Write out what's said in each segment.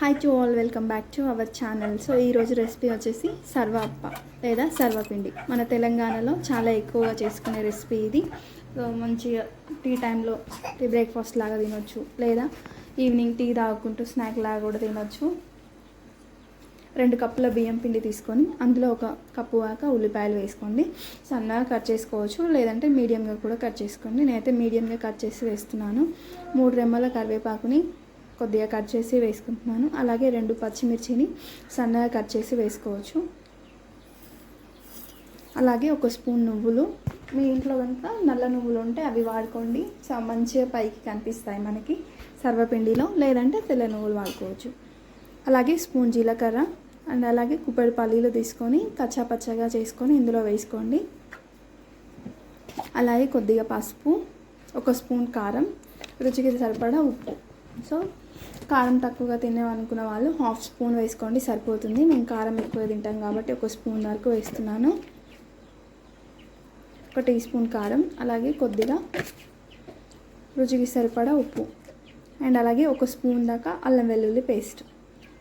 Hi to all welcome back to our channel so ఈరోజు recipe వచ్చేసి సర్వప్ప లేదా సర్వపిండి. మన తెలంగాణలో చాలా ఎక్కువగా చేసుకునే రెసిపీ ఇది. సో మంచిగా టీ టైంలో టీ బ్రేక్ఫాస్ట్ లాగా తినొచ్చు లేదా ఈవినింగ్ టీ తాగుకుంటూ స్నాక్ లాగా కూడా తినొచ్చు. రెండు కప్పుల బియ్యం పిండి తీసుకొని అందులో ఒక కప్పు దాకా ఉల్లిపాయలు వేసుకోండి. సన్నగా కట్ చేసుకోవచ్చు లేదంటే మీడియంగా కూడా కట్ చేసుకోండి. నేనైతే మీడియంగా కట్ చేసి వేస్తున్నాను. మూడు రెమ్మల కరివేపాకుని కొద్దిగా కట్ చేసి వేసుకుంటున్నాను. అలాగే రెండు పచ్చిమిర్చిని సన్నగా కట్ చేసి వేసుకోవచ్చు. అలాగే ఒక స్పూన్ నువ్వులు. మీ ఇంట్లో కనుక నల్ల నువ్వులు ఉంటే అవి వాడుకోండి. సో మంచిగా పైకి కనిపిస్తాయి మనకి సర్వపిండిలో. లేదంటే తెల్ల నువ్వులు వాడుకోవచ్చు. అలాగే స్పూన్ జీలకర్ర అండ్ అలాగే కుప్పడి పల్లీలు తీసుకొని కచ్చా పచ్చగా చేసుకొని ఇందులో వేసుకోండి. అలాగే కొద్దిగా పసుపు ఒక స్పూన్ కారం రుచికి సరిపడా ఉప్పు. సో కారం తక్కువగా తినేమనుకున్న వాళ్ళు హాఫ్ స్పూన్ వేసుకోండి సరిపోతుంది. మేము కారం ఎక్కువ తింటాం కాబట్టి ఒక స్పూన్ వరకు వేస్తున్నాను. ఒక టీ స్పూన్ కారం అలాగే కొద్దిగా రుచికి సరిపడా ఉప్పు. అండ్ అలాగే ఒక స్పూన్ దాకా అల్లం వెల్లుల్లి పేస్ట్.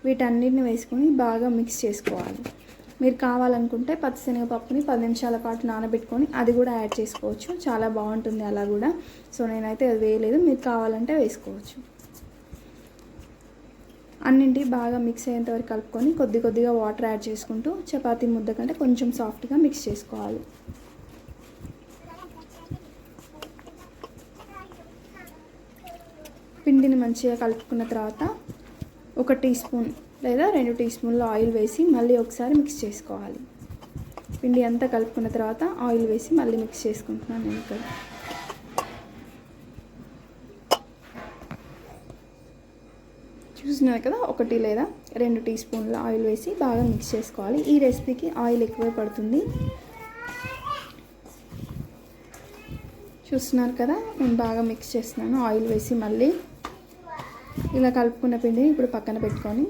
వీటన్నిటిని వేసుకొని బాగా మిక్స్ చేసుకోవాలి. మీరు కావాలనుకుంటే పచ్చిశనగపప్పుని పది నిమిషాల పాటు నానబెట్టుకొని అది కూడా యాడ్ చేసుకోవచ్చు. చాలా బాగుంటుంది అలా కూడా. సో నేనైతే అది వేయలేదు. మీరు కావాలంటే వేసుకోవచ్చు. అన్నింటి బాగా మిక్స్ అయ్యేంత వరకు కలుపుకొని కొద్ది కొద్దిగా వాటర్ యాడ్ చేసుకుంటూ చపాతీ ముద్ద కంటే కొంచెం సాఫ్ట్గా మిక్స్ చేసుకోవాలి. పిండిని మంచిగా కలుపుకున్న తర్వాత ఒక టీ స్పూన్ లేదా రెండు టీ స్పూన్ల ఆయిల్ వేసి మళ్ళీ ఒకసారి మిక్స్ చేసుకోవాలి. పిండి అంతా కలుపుకున్న తర్వాత ఆయిల్ వేసి మళ్ళీ మిక్స్ చేసుకుంటున్నాను నేను ఇక్కడ. చూసినారు కదా? ఒకటి లేదా రెండు టీ స్పూన్ల ఆయిల్ వేసి బాగా మిక్స్ చేసుకోవాలి. ఈ రెసిపీకి ఆయిల్ ఎక్కువే పడుతుంది. చూస్తున్నారు కదా? నేను బాగా మిక్స్ చేస్తున్నాను. ఆయిల్ వేసి మళ్ళీ ఇలా కలుపుకున్న పిండిని ఇప్పుడు పక్కన పెట్టుకొని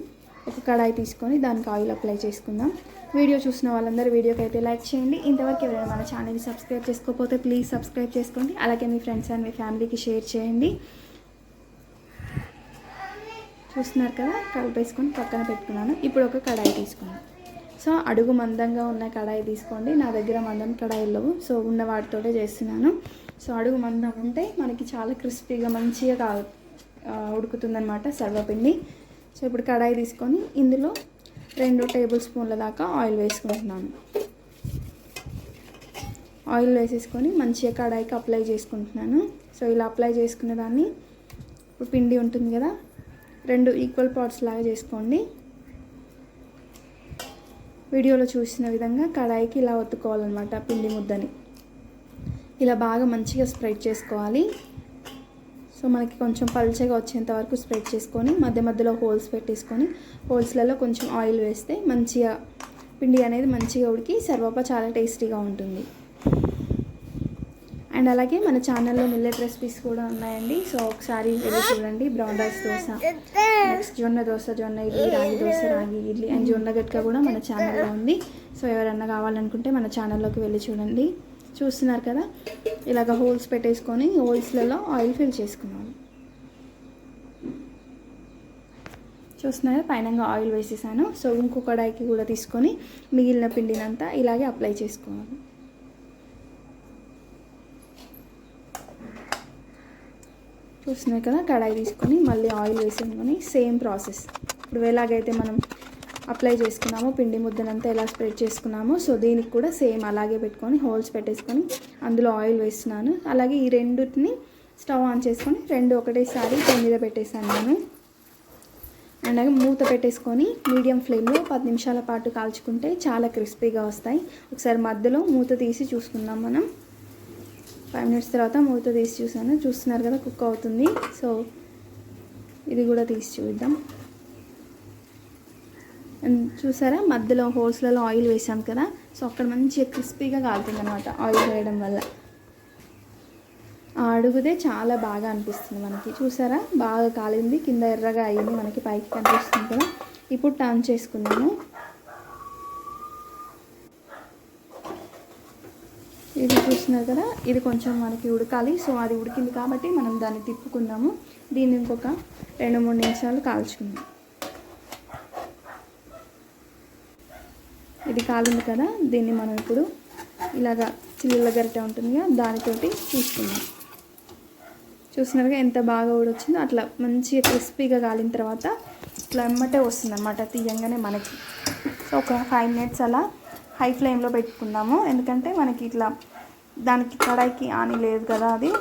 ఒక కడాయి తీసుకొని దానికి ఆయిల్ అప్లై చేసుకుందాం. వీడియో చూసిన వాళ్ళందరూ వీడియోకి అయితే లైక్ చేయండి. ఇంతవరకు ఎవరైనా మన ఛానల్ని సబ్స్క్రైబ్ చేసుకోకపోతే ప్లీజ్ సబ్స్క్రైబ్ చేసుకోండి. అలాగే మీ ఫ్రెండ్స్ అండ్ మీ ఫ్యామిలీకి షేర్ చేయండి. చూస్తున్నారు కదా? కలిపేసుకొని పక్కన పెట్టుకున్నాను. ఇప్పుడు ఒక కడాయి తీసుకున్నాను. సో అడుగు మందంగా ఉన్న కడాయి తీసుకోండి. నా దగ్గర మందం కడాయిలు లేవు. సో ఉన్న వాటితోటే చేస్తున్నాను. సో అడుగు మందం ఉంటే మనకి చాలా క్రిస్పీగా మంచిగా కా ఉడుకుతుందనమాట సర్వపిండి. సో ఇప్పుడు కడాయి తీసుకొని ఇందులో రెండు టేబుల్ స్పూన్ల దాకా ఆయిల్ వేసుకుంటున్నాను. ఆయిల్ వేసేసుకొని మంచిగా కడాయికి అప్లై చేసుకుంటున్నాను. సో ఇలా అప్లై చేసుకున్న దాన్ని ఇప్పుడు పిండి ఉంటుంది కదా రెండు ఈక్వల్ పార్ట్స్ లాగా చేసుకోండి. వీడియోలో చూసిన విధంగా కడాయికి ఇలా ఒత్తుకోవాలన్నమాట పిండి ముద్దని. ఇలా బాగా మంచిగా స్ప్రెడ్ చేసుకోవాలి. సో మనకి కొంచెం పల్చగా వచ్చేంత వరకు స్ప్రెడ్ చేసుకొని మధ్య మధ్యలో హోల్స్ పెట్టేసుకొని హోల్స్లలో కొంచెం ఆయిల్ వేస్తే మంచిగా పిండి అనేది మంచిగా ఉడికి సర్వప చాలా టేస్టీగా ఉంటుంది. అండ్ అలాగే మన ఛానల్లో మిల్లెట్ రెసిపీస్ కూడా ఉన్నాయండి. సో ఒకసారి వెళ్ళి చూడండి. బ్రౌన్ రైస్ దోశ నెక్స్ట్ జొన్న దోశ జొన్న ఇడ్లీ రాగి దోశ రాగి ఇడ్లీ అండ్ జొన్న గట్క కూడా మన ఛానల్లో ఉంది. సో ఎవరన్నా కావాలనుకుంటే మన ఛానల్లోకి వెళ్ళి చూడండి. చూస్తున్నారు కదా? ఇలాగ హోల్స్ పెట్టేసుకొని హోల్స్లలో ఆయిల్ ఫిల్ చేసుకున్నాను చూస్తున్నారా? పైన ఆయిల్ వేసేసాను. సో ఇంకో కడాయికి కూడా తీసుకొని మిగిలిన పిండినంతా ఇలాగే అప్లై చేసుకోవాలి. చూస్తున్నాయి కదా కడాయి తీసుకొని మళ్ళీ ఆయిల్ వేసుకొని సేమ్ ప్రాసెస్. ఇప్పుడు ఎలాగైతే మనం అప్లై చేసుకున్నామో పిండి ముద్దనంతా ఎలా స్ప్రెడ్ చేసుకున్నామో సో దీనికి కూడా సేమ్ అలాగే పెట్టుకొని హోల్స్ పెట్టేసుకొని అందులో ఆయిల్ వేస్తున్నాను. అలాగే ఈ రెండుని స్టవ్ ఆన్ చేసుకొని రెండు ఒకటేసారి పొయ్యి మీద పెట్టేసాను నేను. అండ్ అలాగే మూత పెట్టేసుకొని మీడియం ఫ్లేమ్లో పది నిమిషాల పాటు కాల్చుకుంటే చాలా క్రిస్పీగా వస్తాయి. ఒకసారి మధ్యలో మూత తీసి చూసుకుందాం మనం. ఫైవ్ మినిట్స్ తర్వాత మూత తీసి చూసాను చూస్తున్నారు కదా కుక్ అవుతుంది. సో ఇది కూడా తీసి చూద్దాం. చూసారా మధ్యలో హోల్స్లలో ఆయిల్ వేసాం కదా. సో అక్కడ మంచిగా క్రిస్పీగా కాలుతుంది అనమాట ఆయిల్ వేయడం వల్ల. ఆ అడుగుదే చాలా బాగా అనిపిస్తుంది మనకి. చూసారా బాగా కాలింది. కింద ఎర్రగా అయ్యింది మనకి పైకి కనిపిస్తుంది కదా. ఇప్పుడు టర్న్ చేసుకున్నాము ఇది చూస్తున్నారు కదా? ఇది కొంచెం మనకి ఉడకాలి. సో అది ఉడికింది కాబట్టి మనం దాన్ని తిప్పుకుందాము. దీన్ని ఇంకొక రెండు మూడు నిమిషాలు కాల్చుకుందాం. ఇది కాలింది కదా? దీన్ని మనం ఇప్పుడు ఇలాగా చిల్లుల గరిట ఉంటుందిగా దానితోటి తీసుకుందాం చూస్తున్నారుగా ఎంత బాగా ఊడొచ్చిందో అట్లా మంచిగా క్రిస్పీగా కాలిన తర్వాత ఇట్లా ఎమ్మటే వస్తుంది అన్నమాట తీయంగానే మనకి. సో ఒక ఫైవ్ మినిట్స్ అలా హై ఫ్లేమ్లో పెట్టుకుందాము. ఎందుకంటే మనకి ఇట్లా దానికి కడాయికి ఆని లేదు కదా అది.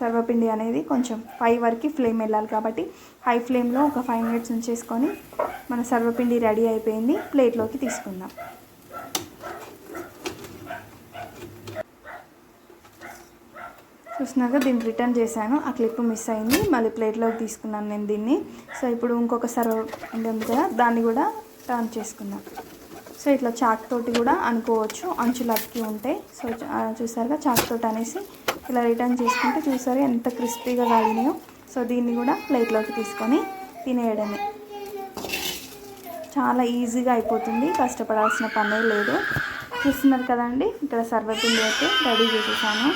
సర్వపిండి అనేది కొంచెం ఫైవ్ వరకు ఫ్లేమ్ వెళ్ళాలి కాబట్టి హై ఫ్లేమ్లో ఒక ఫైవ్ మినిట్స్ ఉంచేసుకొని మన సర్వపిండి రెడీ అయిపోయింది. ప్లేట్లోకి తీసుకుందాం. చూసినాక దీన్ని రిటర్న్ చేశాను. ఆ క్లిప్ మిస్ అయింది. మళ్ళీ ప్లేట్లోకి తీసుకున్నాను నేను దీన్ని. సో ఇప్పుడు ఇంకొక సర్వ ఉంది కదా దాన్ని కూడా టర్న్ చేసుకుందాం. సో ఇట్లా చాక్ తోటి కూడా అనుకోవచ్చు. అంచులు అతికి ఉంటాయి సో చూసారుగా చాక్ తోటి అనేసి ఇలా రిటర్న్ చేసుకుంటే చూసారు ఎంత క్రిస్పీగా కాగినాయో. సో దీన్ని కూడా ప్లేట్లోకి తీసుకొని తినేయడమే. చాలా ఈజీగా అయిపోతుంది. కష్టపడాల్సిన పనే లేదు. చూస్తున్నారు కదండి? ఇక్కడ సర్వపిండి అయితే రెడీ చేసేసాను.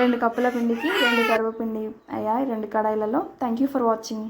రెండు కప్పుల పిండికి రెండు సర్వపిండి అయ్యాయి. రెండు కడాయిలలో. Thank you for watching